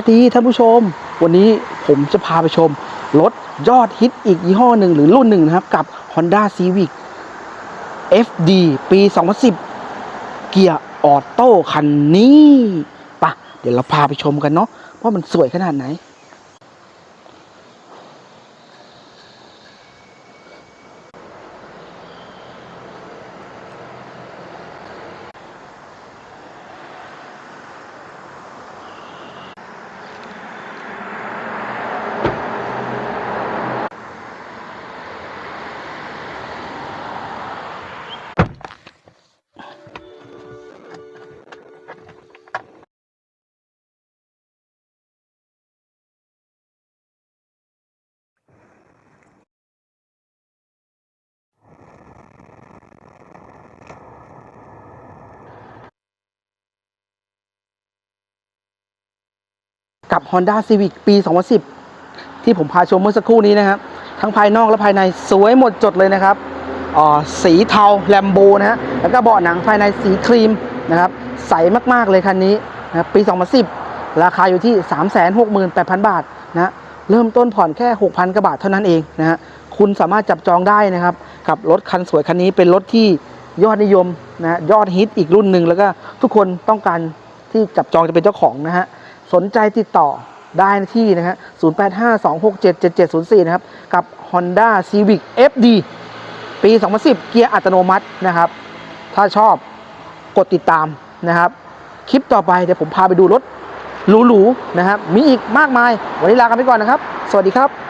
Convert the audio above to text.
วัสดีท่านผู้ชม วันนี้ผมจะพาไปชม รถยอดฮิตอีกยี่ห้อหนึ่งหรือรุ่นหนึ่งนะครับ กับ Honda Civic FD ปี 2010 เกียร์ออโต้คันนี้ปะเดี๋ยวเราพาไปชมกันเนาะว่ามันสวยขนาดไหน กับ Honda Civic ปี 2010 ที่ผมพาชมเมื่อสักครู่นี้นะครับ ทั้งภายนอกและภายในสวยหมดจดเลยนะครับอ่าสีเทาแลมโบนะฮะแล้วก็เบาะหนังภายในสีครีมนะครับ ใสมากๆเลยคันนี้นะปี 2010 ราคาอยู่ที่ 368,000 บาทนะเริ่มต้นผ่อนแค่ 6,000 กว่าบาทเท่านั้นเองนะฮะคุณสามารถจับจองได้นะครับ กับรถคันสวยคันนี้เป็นรถที่ยอดนิยมนะยอดฮิตอีกรุ่นหนึ่งแล้วก็ทุกคนต้องการที่จับจองจะเป็นเจ้าของนะฮะ สนใจติดต่อได้ที่นะฮะ0852677704 นะครับ กับ Honda Civic FD ปี 2010 เกียร์อัตโนมัตินะครับ ถ้าชอบกดติดตามนะครับ คลิปต่อไปเดี๋ยวผมพาไปดูรถหรูๆนะครับ มีอีกมากมาย วันนี้ลากันไปก่อนนะครับ สวัสดีครับ